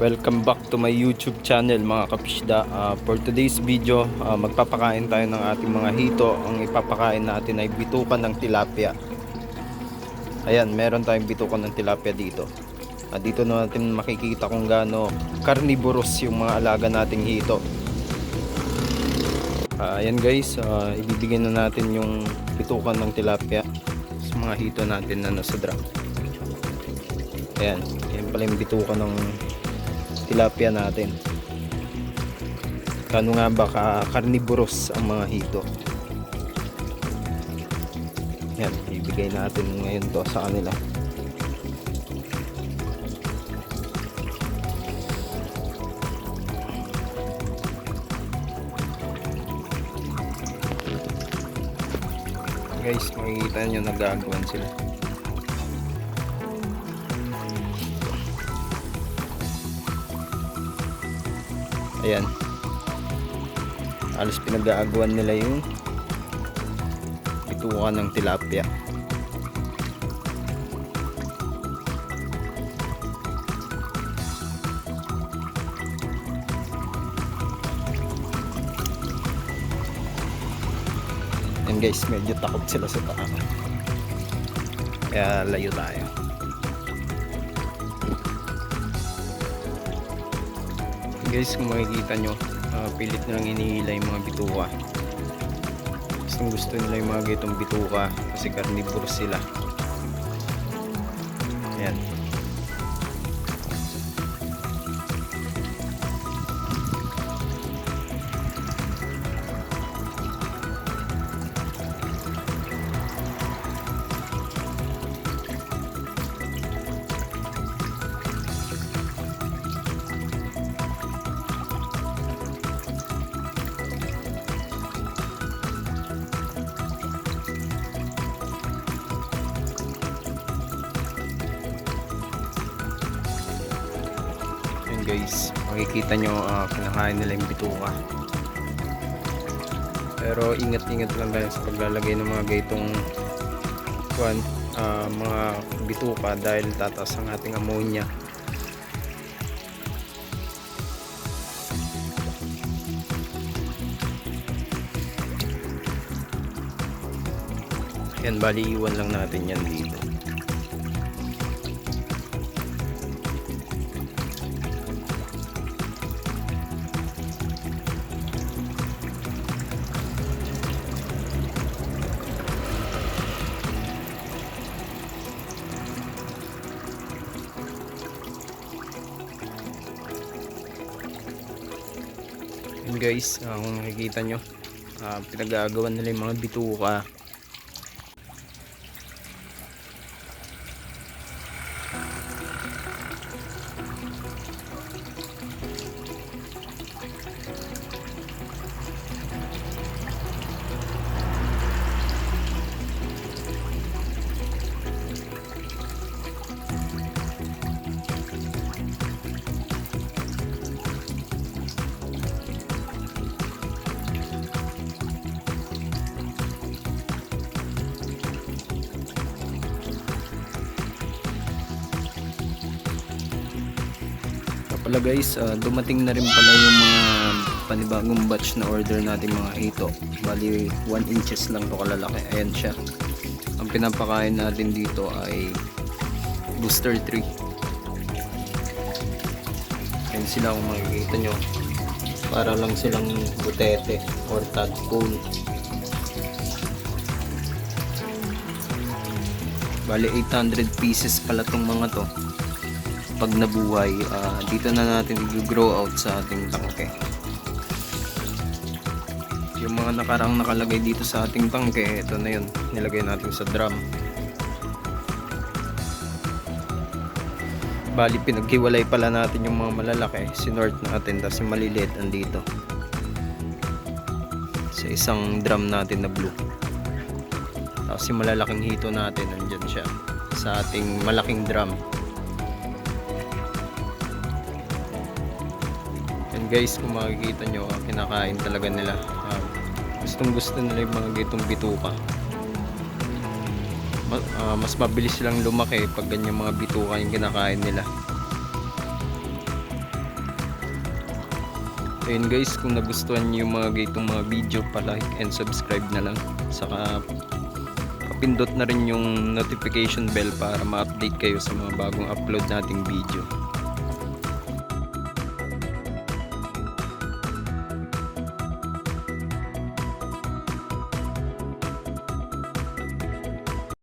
Welcome back to my YouTube channel mga kapisda. Ah, for today's video, ah, magpapakain tayo ng ating mga hito. Ang ipapakain natin ay bitukan ng tilapia. Ayan, meron tayong bitukan ng tilapia dito. Ah, dito na natin makikita kung gaano carnivorous yung mga alaga nating hito. Ah, ayan guys, ah, ibibigay na natin yung bitukan ng tilapia sa mga hito natin na nasa drum. Ayan, yan pala yung bitukan ng tilapia natin. Kano nga ba ka carnivorous ang mga hito? Yan, ibigay natin ngayon to sa kanila. Guys, makikita nyo nagagawan sila. Ayan. Alos pinag-aagawan nila yung bitukan ng tilapia. Guys, medyo takot sila sa paa. Kaya layo tayo. Guys kung makikita nyo ah, pilit nilang inihila yung mga bituka. Gustong gusto nila yung mga gitong bituka kasi carnivore sila. Yan guys, makikita nyo ah, kinakain nila yung bituka. Pero ingat-ingat lang tayo sa paglalagay ng mga gaitong kuan, ah, mga bituka dahil tataas ang ating ammonia. Yan, bali iwan lang natin yan dito. Guys, ah, kung nakikita nyo, uh, pinag-aagawan nila yung mga bituka. Pala guys, ah, dumating na rin pala yung mga panibagong batch na order natin mga hito. Bali 1 inches lang to kalalaki. Ayan siya. Ang pinapakain natin dito ay booster 3. Ayan sila kung makikita nyo. Para lang silang butete or tadpole. Bali 800 pieces pala tong mga to pag nabuhay, ah, dito na natin i-grow out sa ating tangke. Yung mga nakarang nakalagay dito sa ating tangke, ito na yun, nilagay natin sa drum. Bali, pinaghiwalay pala natin yung mga malalaki, sinort natin, tapos yung maliliit andito. Sa isang drum natin na blue. Tapos yung malalaking hito natin, nandyan siya. Sa ating malaking drum. And guys, kung makikita nyo, kinakain talaga nila. Ah, gustong gusto nila yung mga gitong bituka. Ma- ah, mas mabilis silang lumaki pag ganyan mga bituka yung kinakain nila. Ayun guys, kung nagustuhan niyo yung mga gaytong mga video, pa-like and subscribe na lang. Saka papindot na rin yung notification bell para ma-update kayo sa mga bagong upload nating video.